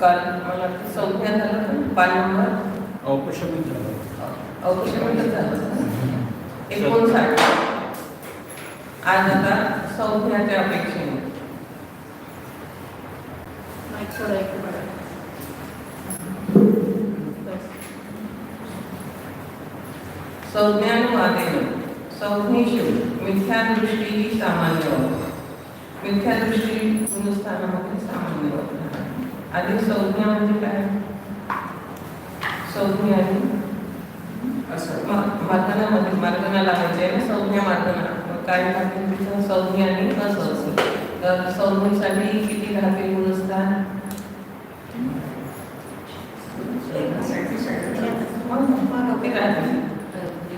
काल मला वाटतं संज्ञा झालं पण पाच नंबर औपशमिक झालं औपचारिकच झालं एकोणसाठ आज आता संज्ञाच्या अपेक्षेने माईक सोडा एक बघा. बस. संज्ञानुवादेन संज्ञेषु मिथ्यादृष्टी ही सामान्य होत मिथ्यादृष्टी हिंदुस्थानामध्ये सामान्य होत आधी संज्ञा म्हणजे काय? संज्ञा आणि असं मार्गनामध्ये मार्गना लावायचे आहे ना संज्ञा मार्गना. मग काय टाकेल तिथं? संज्ञा आणि असं. असेल तर संज्ञेसाठी किती राहते गुण मग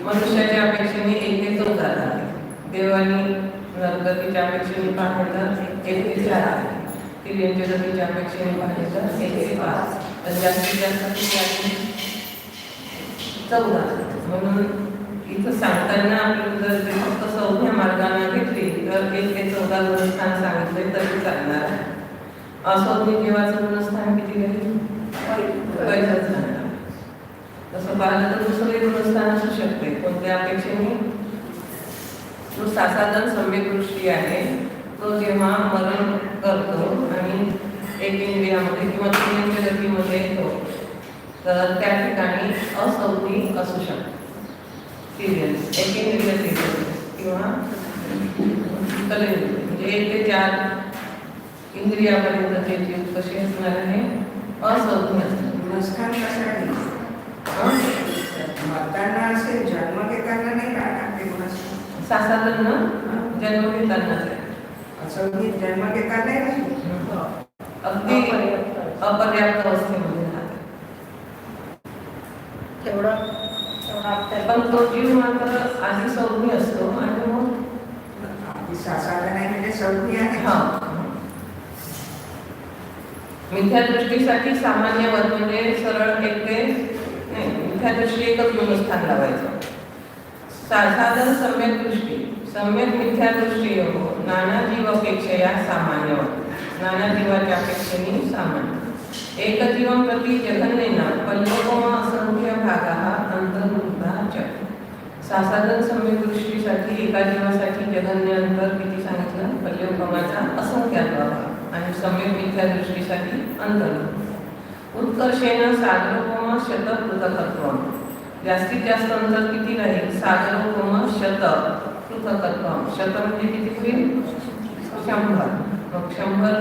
मनुष्याच्या अपेक्षेने एक ते चौदा आहे देवानी नरगतीच्या अपेक्षेने पाठवतात एक ते चार आहे तिर्यांच्या गतीच्या अपेक्षेने पाहिलं तर एक ते पाच. तर जास्तीत जास्त किती आहे चौदा. म्हणून इथं सांगताना आपण जर ते फक्त चौथ्या मार्गाने घेतली तर एक ते चौदा गुणस्थान सांगितले तरी चालणार आहे. असौज्ञ जीवाचं गुणस्थान किती आहे? तसं पाहिलं तर दुसरे गुणस्थान असू शकते. कोणत्या अपेक्षेने? तो सासाधन सम्यक दृष्टी आहे. तो जेव्हा मरण करतो आणि एक इंद्रियामध्ये किंवा तीन गतीमध्ये येतो तर त्या ठिकाणी असौनी असू शकते. सिरियस एक इंद्रिय सिरियस किंवा. म्हणजे एक ते चार इंद्रियापर्यंतचे जीव कसे असणार आहे? असौनी असणार. हं? असेल जन्म घेताना नाही राहणार ते जन्म घेतानाच आहे मी जन्म घेताना नाही. अगदी अपर्याप्त. अवस्थेमध्ये तेवढा पण तो जीव मात्र आधी सौम्य असतो आणि मग आधी सासाला नाही म्हणजे आहे हा मिथ्यादृष्टीसाठी सामान्य वर्ग म्हणजे सरळ एक ते नाही मिथ्यादृष्टी एकच गुणस्थान लावायचं साधारण सम्यक दृष्टी सम्यक मिथ्यादृष्टी हो नाना जीवपेक्षया सामान्य नाना जीवाच्या अपेक्षेने सामान्य. एकजीवं प्रति जघन्येन पल्लोपम असंख्य भागाः अंतर्भूता च. सासाधन सम्यक दृष्टीसाठी एका जीवासाठी जगन्य अंतर किती सांगितलं? पल्लोपमाचा असंख्यात्व आणि सम्यक मिथ्या दृष्टीसाठी अंतर. उत्कर्षेण सागरोपम शत पृथकत्व जास्तीत जास्त अंतर किती राहील? सागरोपम शत पृथकत्व शत म्हणजे किती होईल शंभर. मग शंभर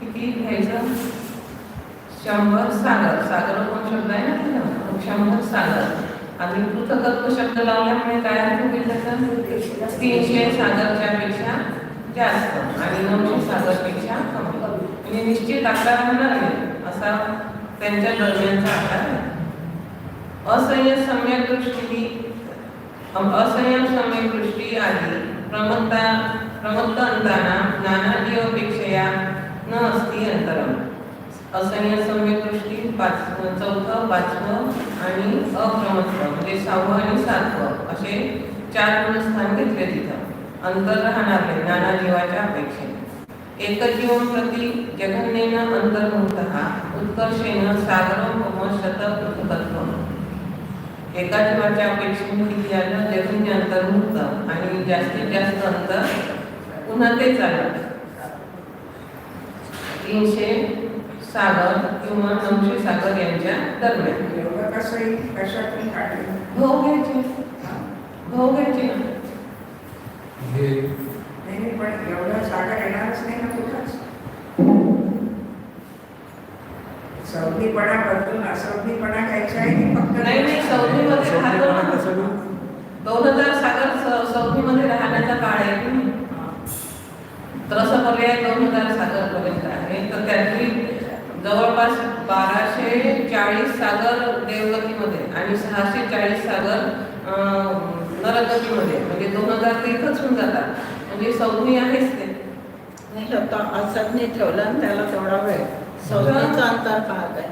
किती घ्यायचं? शंभर सागर. सागर सागरोपम शब्द आहे ना तिथं मग शंभर सागर. आणि कृतकत्व शब्द लावल्यामुळे काय अर्थ होईल त्याचा? तीनशे सागरच्या पेक्षा जास्त आणि नऊशे सागरपेक्षा कमी. म्हणजे निश्चित आकार राहणार नाही असा त्यांच्या दरम्यानचा आकार आहे. असह्य सम्यक दृष्टी असंयम सम्यक दृष्टी आधी प्रमत्ता प्रमत्त अंताना नाना जीवपेक्षया न अस्ति अंतरम. असंयम सम्यक दृष्टी पाच चौथं पाचवं आणि अप्रमत्त म्हणजे सहावं आणि सातवं असे चार गुणस्थान घेतले तिथं. अंतर राहणार नाही नाना जीवाच्या अपेक्षेने. एकजीवन प्रति जघन्येन अंतर्मुक्तः उत्कर्षेनं सागरम शतक शतपृथकत्वम् एका जीवाच्या अपेक्षेने किती आलं जगन्य अंतर्मुक्त आणि जास्तीत जास्त अंतर पुन्हा तेच आलं तीनशे सागर किंवा नऊशे सागर यांच्या दरम्यान. एवढं कसं येईल कशातून काढलं? भाऊ घ्यायचे. भाऊ घ्यायचे. ना हे नाही नाही, पण एवढं सागर येणारच नाही ना कुठंच. सवनीपणा बदलून असवनीपणा घ्यायचा आहे की फक्त नाही नाही सौदीमध्ये राहतो सौम्यपणा ना कसं गं? दोन हजार सागर स- सौदीमध्ये राहण्याचा काळ आहे की नाही? तर असं पर्याय दोन हजार सागर पर्यंत आहे. तर त्यातली जवळपास बाराशे चाळीस सागर देवगतीमध्ये आणि सहाशे चाळीस सागर नरगतीमध्ये म्हणजे दोन हजार ते इथंच होऊन जातात. म्हणजे सौदी आहेच ते. नाही होता असं नाही ठेवलं आणि त्याला तेवढा वेळ. संज्ञेचं अंतर पाहत आहे.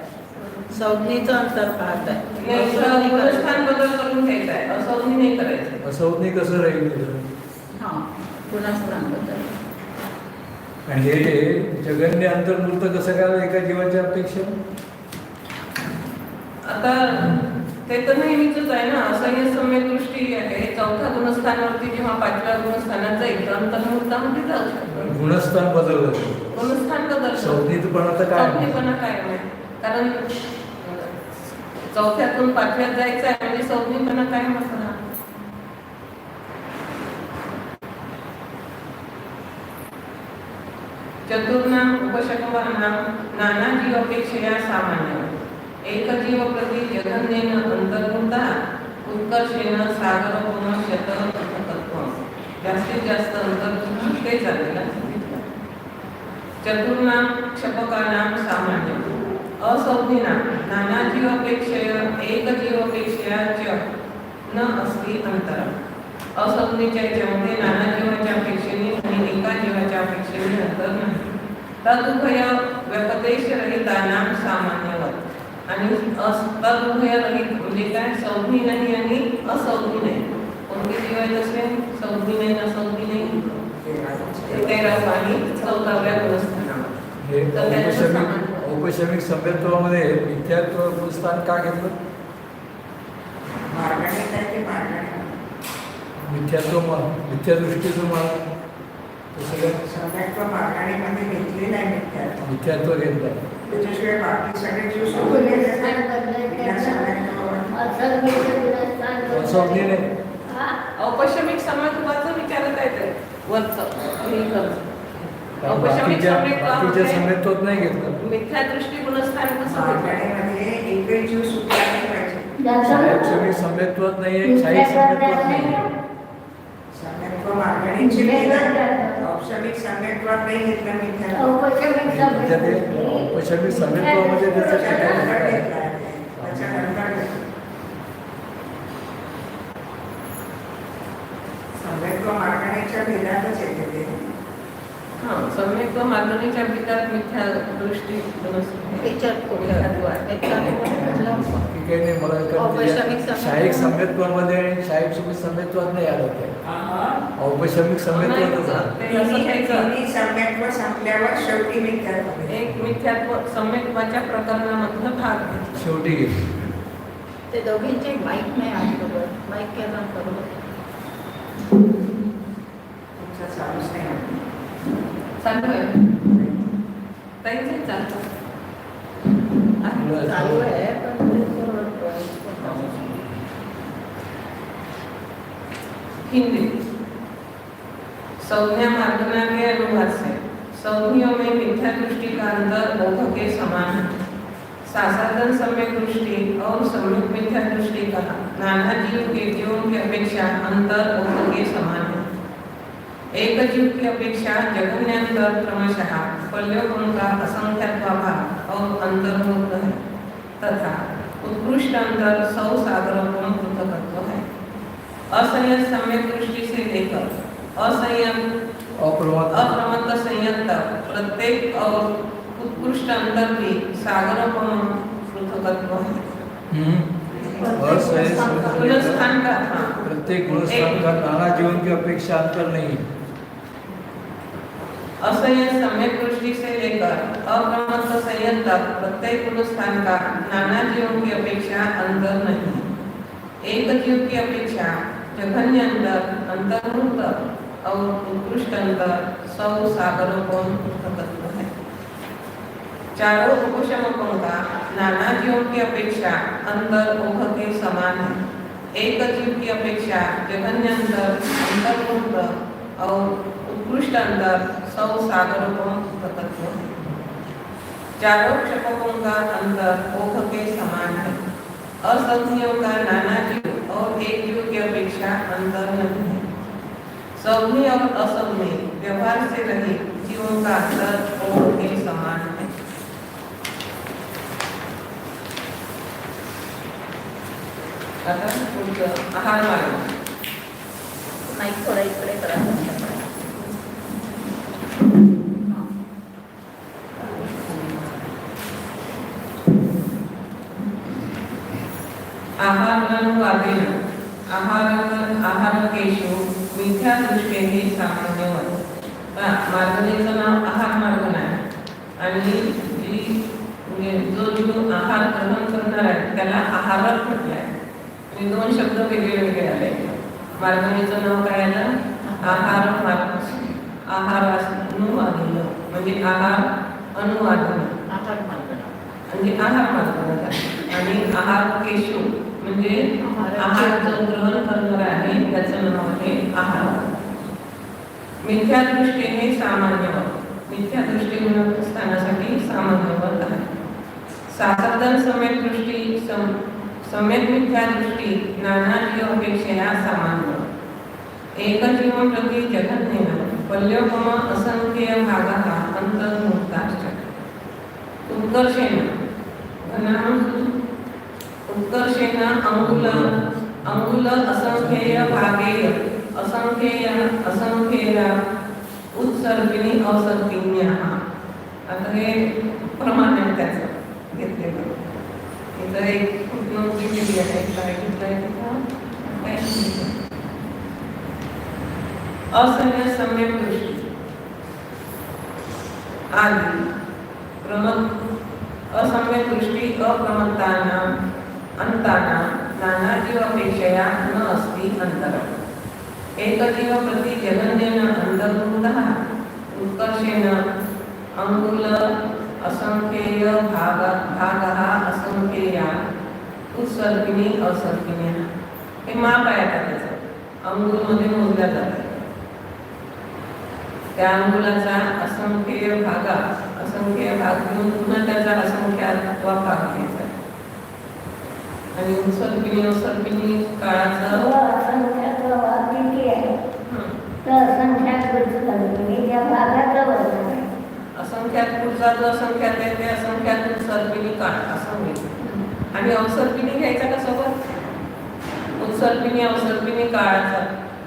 संज्ञेचं अंतर पाहत आहे. नाही, इथं गुणस्थान बदल करून घ्यायचा आहे. असौदी नाही करायचं. असं नाही कसं राहील? हां गुणस्थानबद्दल आणि हे जगन्य अंतर्मूर्त कसं काय एका जीवाच्या अपेक्षा? आता ते तर नेहमीच आहे ना. असह्य सम्य दृष्टी आहे. चौथ्या गुणस्थानावरती जेव्हा पाचव्या गुणस्थानात जाईल तर जाऊ शकतो गुणस्थान बदललं गुणस्थान बदलतं संज्ञित पण आता काय संज्ञेपणा कायम आहे. कारण चौथ्यातून पाचव्यात जायचं आहे म्हणजे संज्ञेपणा कायम असणार. चतुर्णाम उपशकवानाम नाना जीव अपेक्षया सामान्य एक जीव प्रति जगन्येन उत्कर्षेण सागर पुनश्यत तत्व जास्तीत जास्त अंतर्मुख ते झालेलं चतुर्णाम क्षपकानाम सामान्य असंज्ञिना नाना जीवपेक्षय एक च न अस्ति अंतरम असंज्ञेच्या याच्यामध्ये नाना जीवाच्या अपेक्षेने आणि एका जीवाच्या अपेक्षेने अंतर नाही. तदुभय व्यपदेश रहितानाम सामान्यवत. आणि अस तदुभय रहित म्हणजे काय? संज्ञी नाही आणि असंज्ञी नाही. कोणते जीव आहेत असे? संज्ञी नाही असंज्ञी नाही. तेरावं आणि चौदाव्या गुणस्थानावर सामान्य. औपचारिक सभ्यत्वामध्ये मिथ्यात्व गुणस्थान का घेतलं? मार्गाने काय ते मार्गाने मिथ्यात्व मन मिथ्यादृष्टीचं मन मिथ्यात्व मिथ्यात्व घेतलं औपशमिक समाजवाचं विचारत आहे वरचं. बाकीच्या सभ्यत्वात नाही घेतलं मिथ्या दृष्टी गुणस्थान कसं सुटला नाही आहे छाईक सभ्यत्वात नाही मार्गाने औपचारिक सगळ्यात नाही घेतलं मिथ्यात्व म्हणजे ते औपचारिक सभ्यत्वामध्ये. सगळ्यात मार्गानेच्या भेदातच येते ते. हा, सम्यक व मागणीच्या पितात मिथ्या दृष्टी म्हणजे सभ्यत्व. शाहीक सभ्यत्वामध्ये आणि शाहीक सुखी सभ्यत्वात नाही आलं ते. तिन्ही सम्यक्त्व संपल्यावर शेवटी मिथ्यात्व एक मिथ्यात्व सम्यक्त्वाच्या प्रकरणामधलं भाग. शेवटी घेतली ते दोघींचे माईक नाही आहे बरोबर माईक केला बरोबर चालूच नाही. चालू आहे चालतं. चालू आहे पण ते बरोबर हिंदी। संज्ञा मार्गना के अनुवाद से संज्ञों में मिथ्या दृष्टि का अंतर बोध के समान है। सासाधन सम्यक दृष्टि और सम्यक मिथ्या दृष्टि का नाना जीव के जीवों की अपेक्षा अंतर बोध के समान है। एक जीव की अपेक्षा जगन्यांतर क्रमशः फल्योगुण का असंख्यात्वाभाव और अंतर्मुक्त है। तथा उत्कृष्ट अंतर सौ सागरों पृथकत्व है। असंयत सम्यक दृष्टि से लेकर असंयत अप्रमत्त। संयत तक प्रत्येक और उत्कृष्ट अंतर भी सागरोपम पृथकत्व है। हम्म। असंयत सम्यक गुणस्थान का हाँ। प्रत्येक गुणस्थान का नाना जीवन की अपेक्षा अंतर नहीं है। असंयत सम्यक दृष्टि से लेकर अप्रमत्त संयत तक प्रत्येक गुणस्थान का नाना जीवों की अपेक्षा अंतर नहीं. एक जीव की अपेक्षा जघन्य अंतर अंतर्मुक्त और उत्कृष्ट अंतर सौ सागरों को पृथकत्व है. चारों उपशमकों का नाना जीवों की अपेक्षा अंतर ओघ के समान है. एक जीव की अपेक्षा जघन्य अंतर अंतर्मुक्त और उत्कृष्ट अंतर सौ सागरों को पृथकत्व है चारों क्षपकों का अंतर ओघ के समान है। असंधियों का नाना जीव और एक जीव की अपेक्षा अंतर नहीं है। संज्ञ और असंज्ञ व्यवहार से रहे जीवों का अंतर ओघ के समान है। आता पुढचं आहार मार्ग। नाही थोडा इकडे करा. आहारानुवादेन आहार आहारकेषु मिथ्यादृष्टेः सामान्यवत् हा, मार्गणीचं नाव आहार मार्गण आहे आणि जी म्हणजे जो जो आहार ग्रहण करणार आहे त्याला आहारक म्हटलं आहे. आणि दोन शब्द वेगळे वेगळे आले. मार्गणीचं नाव काय आलं? आहार मार्ग. आहार अनुवादिलं म्हणजे आहार अनुवादिलं आहार मार्ग म्हणजे आहार मार्ग. आणि आहार केशू म्हणजे आहार. जो ग्रहण करणार आहे त्याचं नाव आहे आहार. मिथ्या दृष्टीने सामान्य मिथ्या दृष्टी स्थानासाठी सामान्य वर्ग आहे. साधन सम्यक दृष्टी सम सम्यक मिथ्या दृष्टी नाना जीवपेक्षया सामान्य. एकजीवं प्रति जगन्नेन पल्योपम असंख्य भागः अन्तर्मुक्ताश्च उत्कर्षेण. घनां उत्कर्षेण अंगुल अंगुल असंख्येय भागेय असंख्येय असंख्येय उत्सर्गिनी अवसर्गिण्याः आता हे प्रमाण आहे त्याचं घेतलेलं. इथं एक footnote दिलेली आहे काय घेतलंय तिथं? असंख्य सम्यक दृष्टी. आदि प्रमत असम्यक दृष्टी अप्रमत्तानां अंताना ज्ञान जीव अपेक्षया न अस्ति अन्तरम् एकजीव प्रति जगन्येन अन्तर्भूतः उत्कर्षेण अङ्गुल असंख्येय भाग भागः असंख्येया उत्सर्गिनी असर्गिण्या। हे माप आहे आता त्याचं? अंगुलमध्ये मोजल्या जातात त्या अंगुलाचा असंख्य भागा असंख्य भाग घेऊन पुन्हा त्याचा असंख्यात्वा भाग घ्यायचा आणि काळाचं? हं, तर असंख्यात म्हणजे भागाचा वर्ग आहे. असंख्यात पुढचा जो असंख्यात आहे ते असंख्यात उत्सर्गिणी काळ असं होईल. आणि अवसर्गिणी घ्यायचा का सोबत? उत्सर्गिणी अवसर्गिणी काळाचा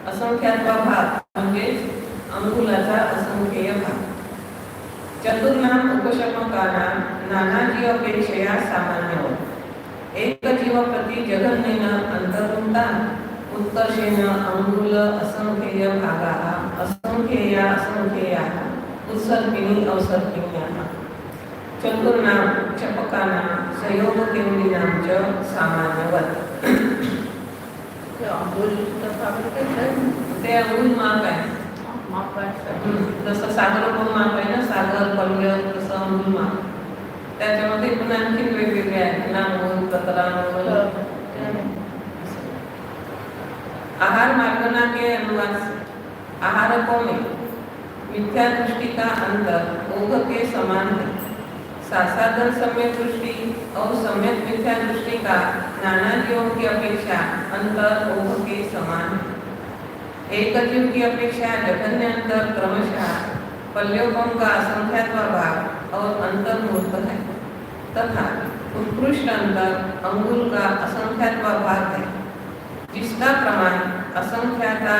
असंख्यात्वा भाग म्हणजेच अंगुलाचा असंख्येय भाग. चतुर्नाम उपशमकानां नाना जीवपेक्षया सामान्य होत एक जीव प्रति जगन्नेन अंतर्मुक्ता उत्कर्षेण अंगुल असंख्येय भागाः असंख्येया असंख्येयाः उत्सर्गिणी अवसर्गिण्याः। चतुर्नां चपकानां संयोगकेन्द्रीणां च सामान्यवत्। ते अंगुल माप आहे। मापासाठी हम्म, जसं सागर माप आहे ना? सागर पल्य तसं अंगुल माप. त्याच्यामध्ये पण आणखी वेगवेगळे आहेत आहार मार्गना के अनुवाद से आहार को में मिथ्या दृष्टि का अंतर ओघ के समान है सासाधन सम्यक दृष्टि और सम्यक मिथ्या दृष्टि का की अपेक्षा अंतर ओघ के समान है एक जीव की अपेक्षा जघन्य अंतर क्रमशः पल्योपम का असंख्यात्व भाग और अंतर्मूर्त है तथा उत्कृष्ट अंतर अंगुल का असंख्यात्व भाग है, जिसका प्रमाण असंख्याता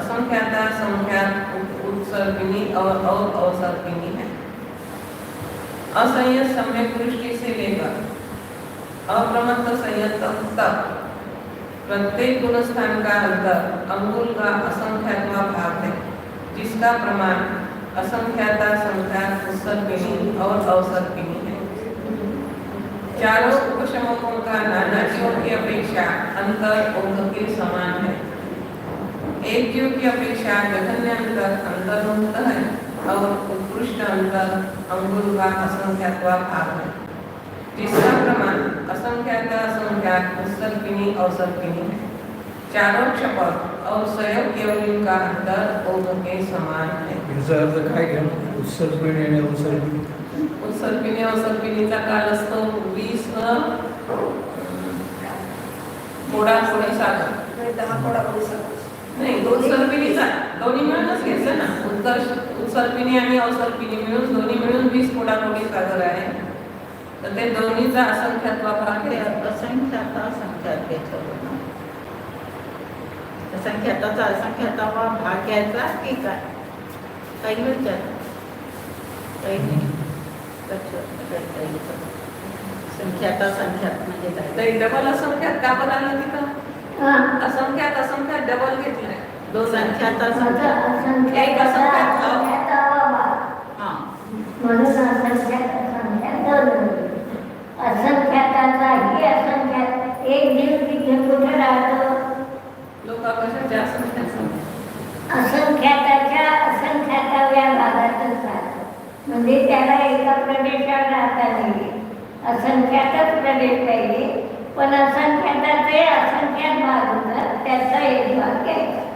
असंख्याता संख्यात उत्सर्गिनी और अवसर्गिनी है। असंयत सम्यक दृष्टि से लेकर अप्रमत्त संयत तक प्रत्येक गुणस्थान का अंतर अंगुल का असंख्यात्वा भाग है, जिसका प्रमाण असंख्याता संख्यात उत्सर्गिनी और अवसर्गिनी चारों उपशमकों का नाना जीवों की अपेक्षा अंतर ओघ के समान है? एक जीव की अपेक्षा जघन्य अंतर अंतर अंतर्मुक्त है और उत्कृष्ट अंतर अंगुल का असंख्यात्वा भाग है। जिसका प्रमाण असंख्यात असंख्यात उत्सर्गिनी, अवसर्गिनी है। चारों क्षपक और सयोग केवलिन का अंतर ओघ के समान है। याचा उत्सर्पिणी अवसर्पिणीचा काल असतो वीस अ, थोडा थोडी साखर दहा कोडा नाही उत्सर्पिणीचा दोन्ही मिळूनच घ्यायचं ना. उत्कर्ष उत्सर्पिणी आणि अवसर्पिणी मिळून दोन्ही मिळून वीस कोडा कोडी सागर आहे. तर ते दोन्हीचा असंख्यात्वा भाग ते आहे असंख्याता असंख्यात घेतलं होतं. असंख्याताचा असंख्यातावा भाग घ्यायचा की काय? काही विचार काही नाही. काही काही. संख्याता संख्यात म्हणजे काय? तर डबल असंख्यात का बरं आलं तिथं? हा. असंख्यात असंख्यात डबल घेतलंय. दोन संख्याता संख्या असंख्यात. असंख्यातावा भाग. हा. म्हणून असंख्यात असंख्यात दोन होते. असंख्याताचाही असंख्यात एक जीव तिथे कुठे राहतो लोक कशाच्या असंख्यात असंख्याताच्या असंख्याताव्या भागातच राहतो म्हणजे त्याला एका प्रदेशात राहता नाही. असंख्यातच प्रदेश पाहिजे पण असंख्याताचे असंख्यात भाग होतात. त्याचा एक भाग घ्यायचा.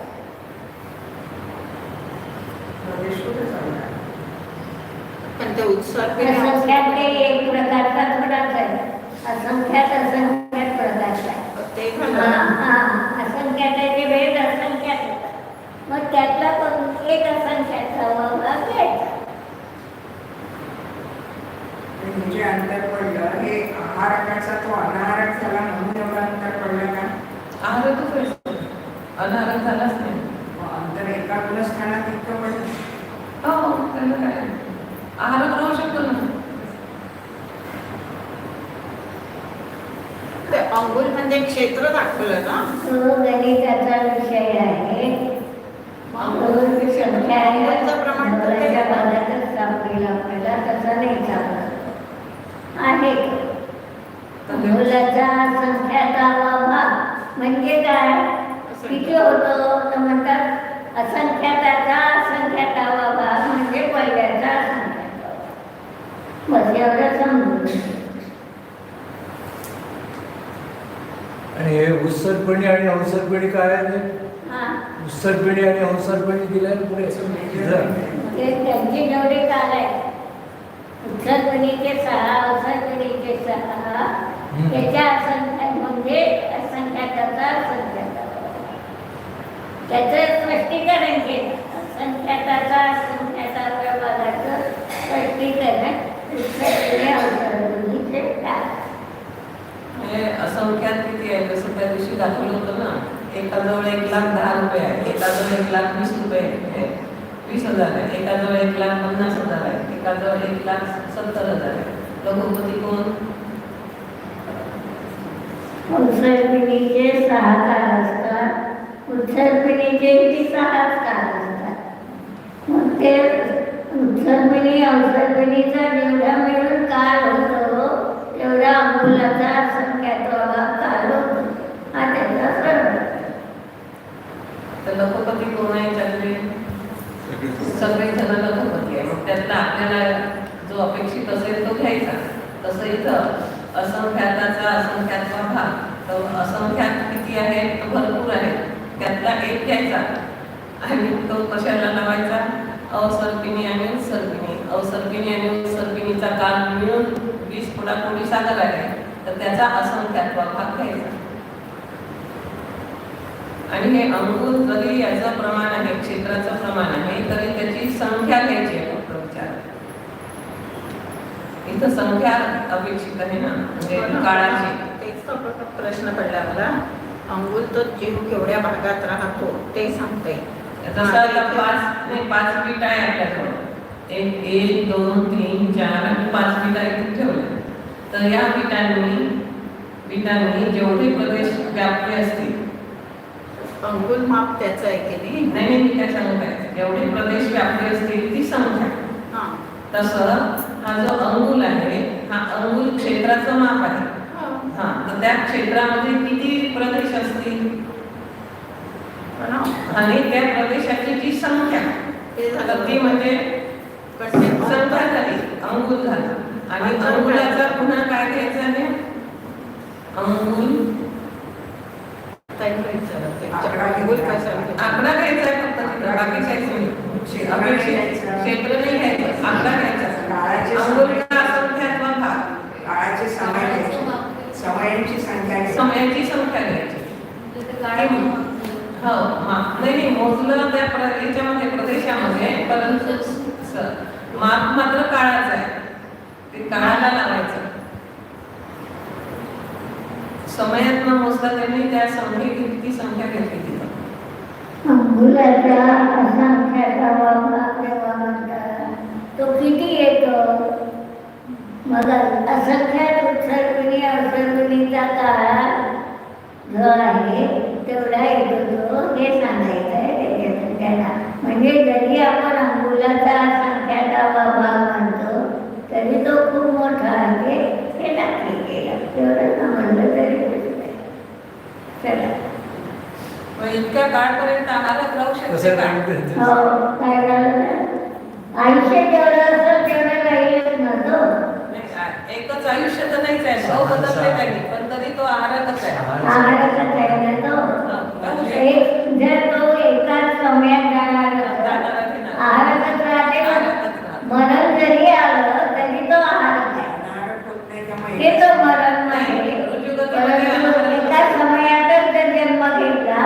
असंख्यात ते एक प्रकारचा थोडाच आहे. असंख्यात असंख्यात प्रकारचा आहे. हा, हा. असंख्याताचे भेद असंख्यात मग त्यातला पण एक असंख्याचा भाग घ्यायचा? आणि हे जे अंतर पडलं हे आहारकाचा तो अनाहारक झाला म्हणून एवढं अंतर पडलं का? आहारतच व्हायचं अनाहारत झालाच नाही. अंतर एका कुलस्थानात इतकं पडलं? हो त्याला काय? आहारात राहू शकतो ना. ते अंगुल म्हणजे क्षेत्र दाखवलं ना? तो गणिताचा विषय आहे. ती संख्या आहे. प्रमाण तर ते- नवऱ्याच्या भागातच सापडेल आपल्याला तसं नाही सापडत आहे. मुलाचा संख्याचा भाग म्हणजे काय? किती होतो? तर म्हणतात असंख्याताचा असंख्यातावा भाग म्हणजे पहिल्याचा बस एवढं समजून आणि हे उत्सर्गपणी आणि अवसरपणी काय आहे ते? हां. उत्सर्गपणी आणि अवसरपणी दिलं पुढे? त्यांचे जेवढे काल आहेत उत्सर्गणीचे सहा अवसर्गणीचे सहा. त्याच्या असंख्यात म्हणजे असंख्याताचा असंख्याता त्याचं स्पष्टीकरण केलं असंख्याताचा असंख्याता भागाचं स्पष्टीकरण असंख्यात किती आहे? जसं त्या दिवशी दाखवलं होतं ना एकाजवळ एक लाख दहा रुपये आहे एकाजवळ एक लाख वीस रुपये आहे. वीस हजार आहे. एकाजवळ एक लाख पन्नास हजार आहे. एकाजवळ एक लाख सत्तर हजार आहे. लघुपती कोण? उत्सर्पिणीचे सहा काल असतात. उत्सर्गणीचेही सहा काल असतात? मग ते उत्सर्गणी अवसर्गणीचा जेवढा मिळून काल होतो तेवढा अंगुलाचा संख्याचा भाग काल होतो हा त्याचा सरळ तर लघुपती कोण आहे त्यातले सगळे जण लघुपती आहे मग त्यातला आपल्याला जो अपेक्षित असेल तो घ्यायचा जसं इथं असंख्याताचा असंख्यातचा भाग. तर असंख्यात किती आहे? तो भरपूर आहे. त्यातला एक घ्यायचा. आणि तो कशाला लावायचा? अवसर्पिणी आणि उत्सर्पिणी. अवसर्पिणी आणि उत्सर्पिणीचा काल मिळून वीस पुढापुढी सागर आहे तर त्याचा असंख्यात्वा भाग घ्यायचा. आणि हे अंकुर कधी याचं प्रमाण आहे क्षेत्राचं प्रमाण आहे. तरी त्याची संख्या घ्यायची आहे. संख्या अपेक्षित आहे ना? म्हणजे काळाची. तेच प्रश्न पडला मला. अंगुल तो जीव केवढ्या भागात राहतो ते सांगते जसं आता पाच नाही पाच बीट आहे आपल्याकडं एक एक दोन तीन चार आणि पाच बीटा इथे ठेवल्या. तर या बीटांनी बीटांनी जेवढे प्रदेश व्यापले असतील अंगुल माप त्याचं आहे की नाही? नाही मी काय सांगत आहे. जेवढे प्रदेश व्यापले असतील ती संख्या. हा. तसं हा जो अंगुल आहे हा अंगुल क्षेत्राचं माप आहे. हा. तर त्या क्षेत्रामध्ये किती प्रदेश असतील? आणि त्या प्रदेशाची जी संख्या ते म्हणजे संख्या झाली अंगुल झाला. आणि अंगुलाचा पुन्हा काय घ्यायचं आहे? अंगुल. अंगुल घेतात? आकडा घ्यायचा फक्त बाकी. क्षेत्र नाही घ्यायचं. आकडा घ्यायचा. काळाचे काळाचे समय. समयांची संख्या घ्यायची. समयाची संख्या घ्यायची. हो माप नाही नाही मोजलं त्या याच्यामध्ये प्रदेशामध्ये परंतु माप मात्र काळाचं आहे. ते काळाला लावायचं. समयात न मोजता त्यांनी त्या संख्येची किती संख्या घेतली तिथं? भाग जेव्हा म्हणतात तो किती मग असंख्य उत्सर्गणी असर्गणीचा काळात घर आहे तेवढा येतो हे सांगायचं आहे त्याला म्हणजे जरी आपण अंगुलाचा संख्याचा बाबा म्हणतो तरी तो खूप मोठा आहे हे नक्की केलं. तेवढं म्हणलं तरी चला. इतक्या काळपर्यंत आम्हाला राहू शकतो हो, काय झालं? आयुष्य जेवढं असेल तेवढं राहील एकच आयुष्य तर नाहीच आहे भाऊ बदलले त्यांनी पण तरी तो आहारातच आहे आहाराचा आहे ना तो राहू शकतो. एक जर तो एकाच समयात असला, जाणारा घेणारा. आहारातच राहते आहारातच राहते. मरण जरी आलं तरी तो आहारच आहे नारळ होत नाही त्यामुळे ते तो मरण नाही रुजुगतीमध्ये परंतु आहारातच एका समयातच जर जन्म घेतला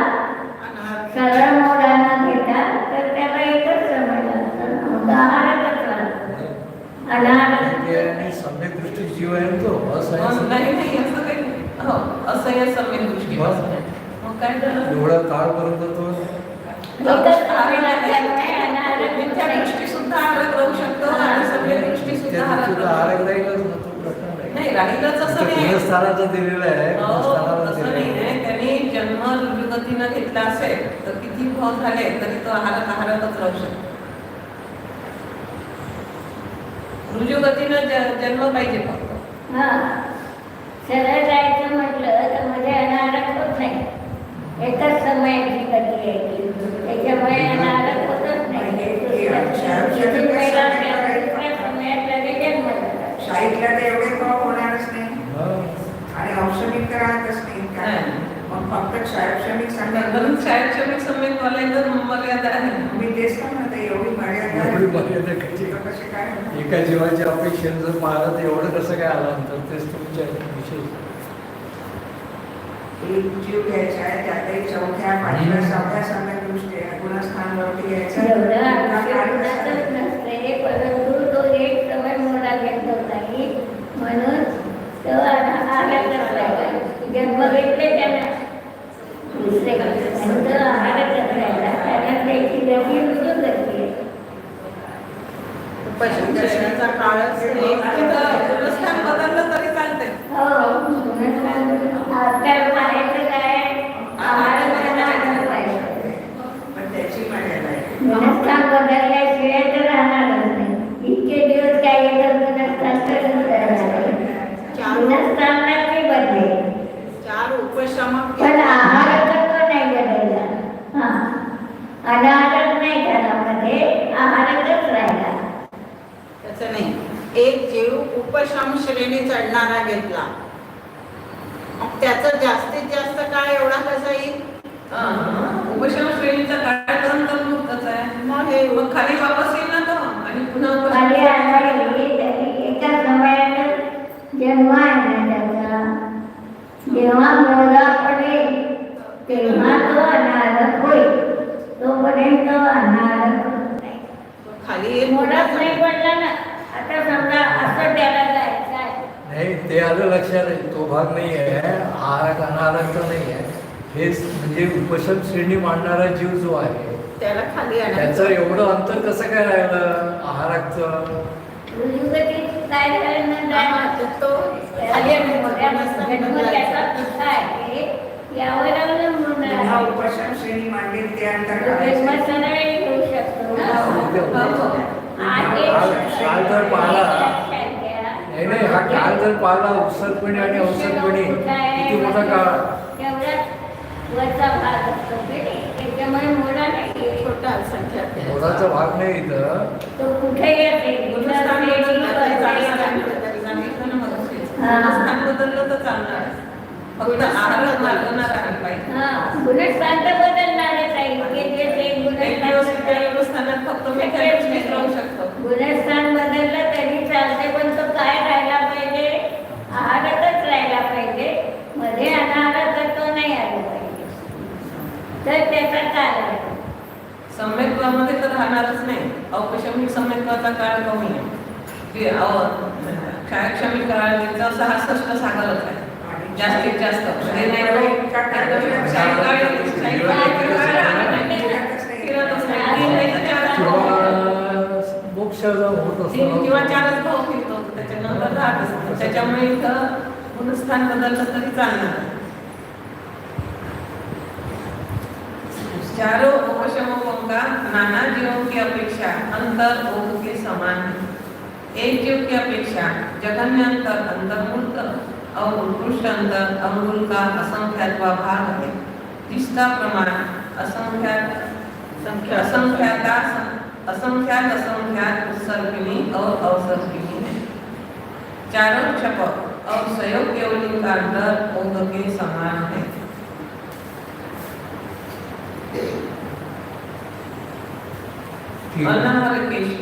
सरळ मोडांना घेता तर त्याला एकच समय लागतं मग आहारातच राहतो अनाहारात आणि सम्यक दृष्टी जीव आहे ना तो मग असं नाही नाही असं काही नाही. हो असं या सम्यक दृष्टीपासून आहे. मग काय झालं एवढा तो लागल्यामुळे अनाहारात मिथ्या दृष्टी सुद्धा आहारात राहू शकतो आणि सम्यक दृष्टी सुद्धा आरग. राहीलच ना तो प्रश्न नाही राहिलंच असं नाही दिलेलं आहे हो, तसं नाही आहे. त्यांनी जन्म रुजुगतीनं घेतला असेल तर किती भाव झाले तरी तो आहारात आहारातच राहू शकतो रुजुगतीनं ज- जन्म पाहिजे फक्त. हा. सरळ जायचं म्हटलं तर म्हणजे अनाहारात होत नाही. एकच समयाची गती आहे. त्याच्यामुळे अनाहारात होतच नाही. शाहीतला तर एवढे भाव होणारच नाही. हा. आणि औषधिक तर राहतच नाही. फक्त म्हणून शाळेत क्षमिक सम्यक वालांचं मर्यादा आहे. मी तेच म्हणते एवढी मर्यादा एवढी मर्यादा कशी? काय? एका जीवाच्या अपेक्षेने जर पाहिलं तर एवढं कसं काय आलं तर तेच तुमच्या विशेष एक जीव घ्यायचा आहे त्यातही चौथ्या पाचव्या गुणस्थानवरती घ्यायचा एवढं पुन्हा आयुष्य काढायचा. होणारच नसते परंतु तो एक समय मोडा घेत होता की म्हणून तो आहारातच राहिला जन्म घेतले त्याला दुसरे राहिला कारण त्याची रुजून जाते पशुदर्शनाचा काळच एक बदललं तरी चालते हो आजकाल पाहायचं काय आहारात आहार पाहिजे पण त्याची मर्यादा आहे गुणस्थान बदलल्याशिवाय तर राहणारच नाही इतके दिवस काय येतं गुणस्थान तर गुणस्थानला नाही बदलेल चार उपशमक पण आहाराचा तो नाही बदलला हा अनाहारच नाही घरामध्ये आहारातच राहिला त्याचं नाही एक जीव उपशम श्रेणी चढणारा घेतला मग त्याचं जास्तीत जास्त काळ एवढा कसा येईल उपशम श्रेणीचा काळापर्यंत मुक्तच आहे मग हे मग खाली वापस येईल ना तो आणि पुन्हा उपशम- खाली आणायली तरी एका समयात जन्म आहे ना त्याचा जेव्हा मोरा पडेल तेव्हा तो अनाहारक होईल तोपर्यंत अनाहारक होत नाही नाही पडला ना आता समजा असं त्याला जायचं आहे. नाही ते आलं लक्षात आहे तो भाग नाही आहे आहार अनाहाराचा नाही आहे. हेच म्हणजे उपशम श्रेणी मांडणारा जीव जो आहे त्याला खाली त्याचं एवढं अंतर कसं काय राहिलं आहाराचं? हा, उपशम श्रेणी मांडेल ते अंतर आहे काल काल जर पाहिला. नाही नाही हा काळ जर पाहिला उत्सर्गपणे आणि अवसरपणे किती मोठा काळ वरचा भाग नाही? आहे. इथं बदललं तरी चालणार. आहे. फक्त आहारात मार्गना राहायला पाहिजे हा, गुणस्थान तर बदलणारच आहे. इतके दिवस एक गुणस्थान दिवस बदललं. त्या गुणस्थानात फक्त मी त्या दृष्टीत राहू शकतो. गुणस्थान बदललं तरी चालते पण तो काय राहायला पाहिजे? आहारातच राहायला पाहिजे. मध्ये अनाहारात तो नाही आला पाहिजे. तर त्याचा काळ आहे. सम्यक्त्वामध्ये तर राहणारच नाही. औपशमिक सम्यक्त्वाचा काळ कमी आहे. जे अव- क्षारक्षमिक काळाचा सहासष्ट सागरच आहे. जास्तीत जास्त. तर चारच भाव फिरतो. असतो. त्याच्यामुळे इथं गुणस्थान बदललं तरी चालणार उपशमों का? नाना जीवों की अपेक्षा अंतर ओघ के समान है. एक जीव की अपेक्षा जघन्य अंतर अंतर्मूलक और उत्कृष्ट अंतर अंगुल का असंख्यात्वा भाग है. जिसका प्रमाण असंख्यात संख्या असंख्याता असंख्यात असंख्यात उत्सर्गिनी अवसर्गिनी चारोक्षप अवसयोग केवली का अंतर ओग के समान है अनाहर केश